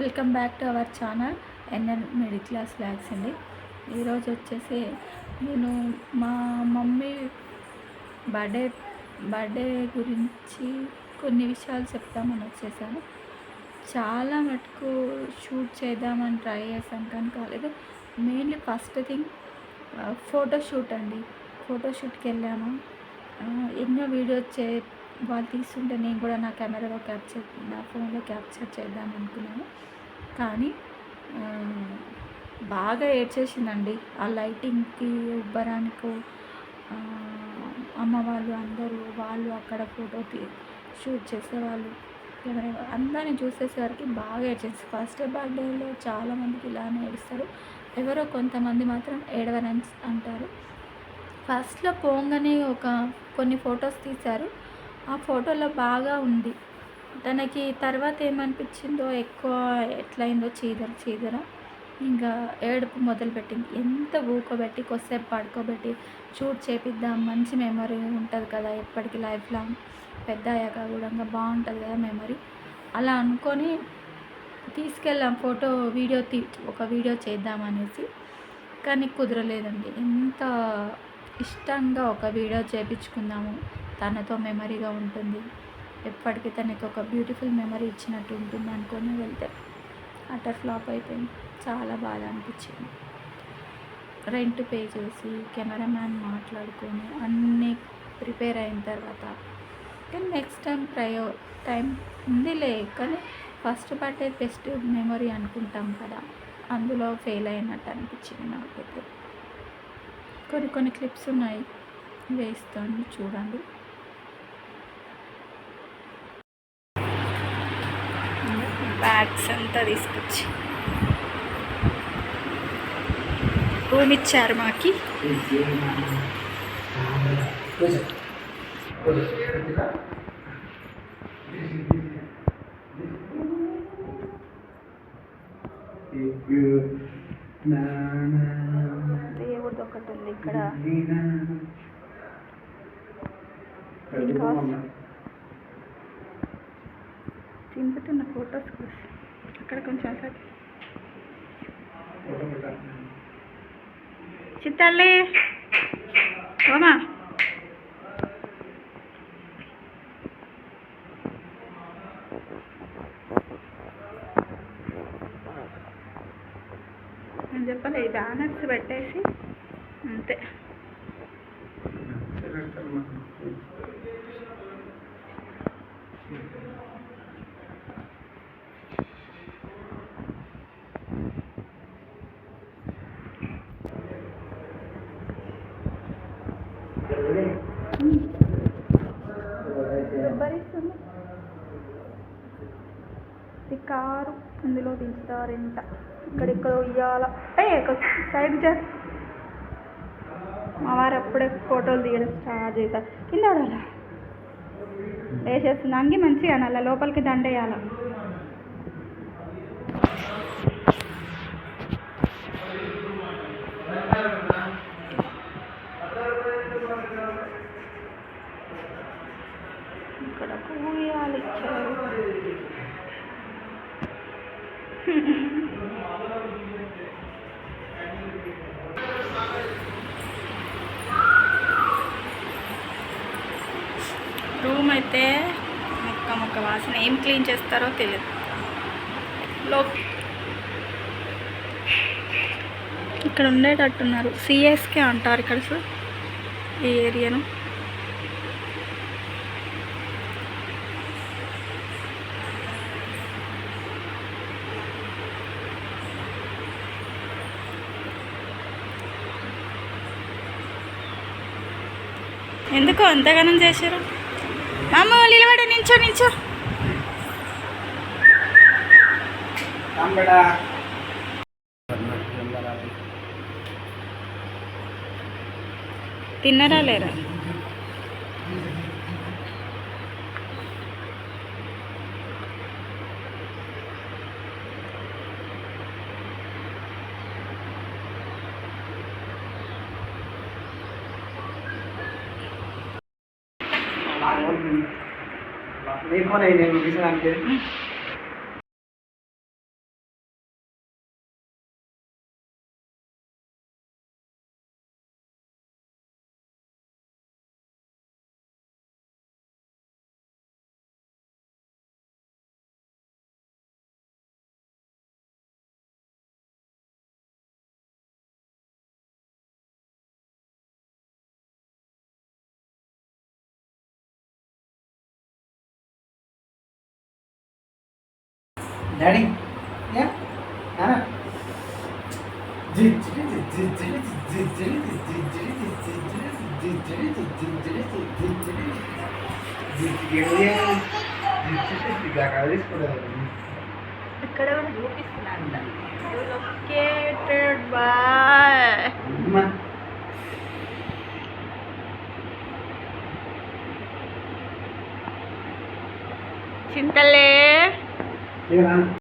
Welcome back to our channel NN middle class blogs అండి. ఈరోజు వచ్చేసి నేను మా మమ్మీ బర్త్డే బర్త్డే గురించి కొన్ని విషయాలు చెప్తామని వచ్చేసాను. చాలా మటుకు షూట్ చేద్దామని ట్రై చేశాను కానీ కాలేదు. మెయిన్లీ ఫస్ట్ థింగ్ ఫోటోషూట్ అండి. ఫోటోషూట్కి వెళ్ళాము. ఎన్నో వీడియోస్ చే వాళ్ళు తీస్తుంటే నేను కూడా నా కెమెరాలో క్యాప్చర్ నా ఫోన్లో క్యాప్చర్ చేద్దాం అనుకున్నాను. కానీ బాగా ఏడ్చేసిందండి. ఆ లైటింగ్కి ఉబ్బరానికి అమ్మ వాళ్ళు అందరూ వాళ్ళు అక్కడ ఫోటో తీ షూట్ చేసేవాళ్ళు కెమెరా అందరిని చూసేసరికి బాగా ఏడ్చేసి ఫస్ట్ బర్త్డేలో చాలామందికి ఇలానే ఏడుస్తారు. ఎవరో కొంతమంది మాత్రం ఏడవరని అంటారు. ఫస్ట్లో పోగానే ఒక కొన్ని ఫొటోస్ తీశారు. ఆ ఫోటోలో బాగా ఉంది. తనకి తర్వాత ఏమనిపించిందో ఎక్కువ ఎట్లయిందో చీదర చీదర. ఇంకా ఏడుపు మొదలుపెట్టింది. ఎంత ఊకోబెట్టి కొద్దిసేపు పడుకోబెట్టి షూట్ చేపిద్దాం మంచి మెమరీ ఉంటుంది కదా ఎప్పటికీ లైఫ్ లాంగ్ పెద్ద అయ్యాక కూడా బాగుంటుంది కదా మెమరీ అలా అనుకొని తీసుకెళ్ళాం ఫోటో వీడియో తీ ఒక వీడియో చేద్దాం అనేసి. కానీ కుదరలేదండి. ఎంత ఇష్టంగా ఒక వీడియో చేపించుకుందాము తనతో మెమరీగా ఉంటుంది. ఎప్పటికీ తనకి ఒక బ్యూటిఫుల్ మెమరీ ఇచ్చినట్టు ఉంటుంది అనుకొని వెళ్తే అటర్ ఫ్లాప్ అయిపోయింది. చాలా బాధ అనిపించింది. రెంట్ పే చేసి కెమెరామ్యాన్ మాట్లాడుకొని అన్నీ ప్రిపేర్ అయిన తర్వాత కానీ నెక్స్ట్ టైం ప్రయో టైం ఉందిలే కానీ ఫస్ట్ బర్త్డే బెస్ట్ మెమరీ అనుకుంటాం కదా. అందులో ఫెయిల్ అయినట్టు అనిపించింది నాకైతే. కొన్ని కొన్ని క్లిప్స్ ఉన్నాయి. వేస్తాను చూడండి. బ్యాగ్స్ అంతా తీసుకొచ్చి. రూమ్ ఇచ్చారు మాకి. దేవుడిది ఒకటి ఉంది ఇక్కడ తింపుతున్న ఫొటోస్ కోసం అక్కడ కొంచెం సార్ చిత్తల్లి ఓమా. నేను చెప్పాలి ఈ బ్యానర్స్ పెట్టేసి అంతే. ఉబ్బరిస్తుంది కారు ఇందులో దించుతారంట. ఇక్కడిక్కడ ఉయ్యాల ఏ సైడ్ జా మా వారు అప్పుడే ఫోటోలు తీయడం స్టార్ట్ చేశారు. కింద పడాలా? వేసేస్తుంది అంగి మంచిగా అనాల లోపలికి దండేయాలి? రూమ్ అయితే మొక్క మొక్క వాసన ఏం క్లీన్ చేస్తారో తెలియదు లో ఇక్కడ ఉండేటట్టున్నారు. సిఎస్కే అంటారు ఇక్కడ సార్ ఈ ఏరియాను. ఎందుకు అంతగానం చేశారు? మామ నిలబడి నించో నించో తిన్నరా లేరా నీ ఫోన్ అయింది నేను చూపించడానికి డాడీ ఇక్కడ కూడా చూపిస్తున్నాను లొకేటెడ్ బాయ్ చింతలే. ఇక రాను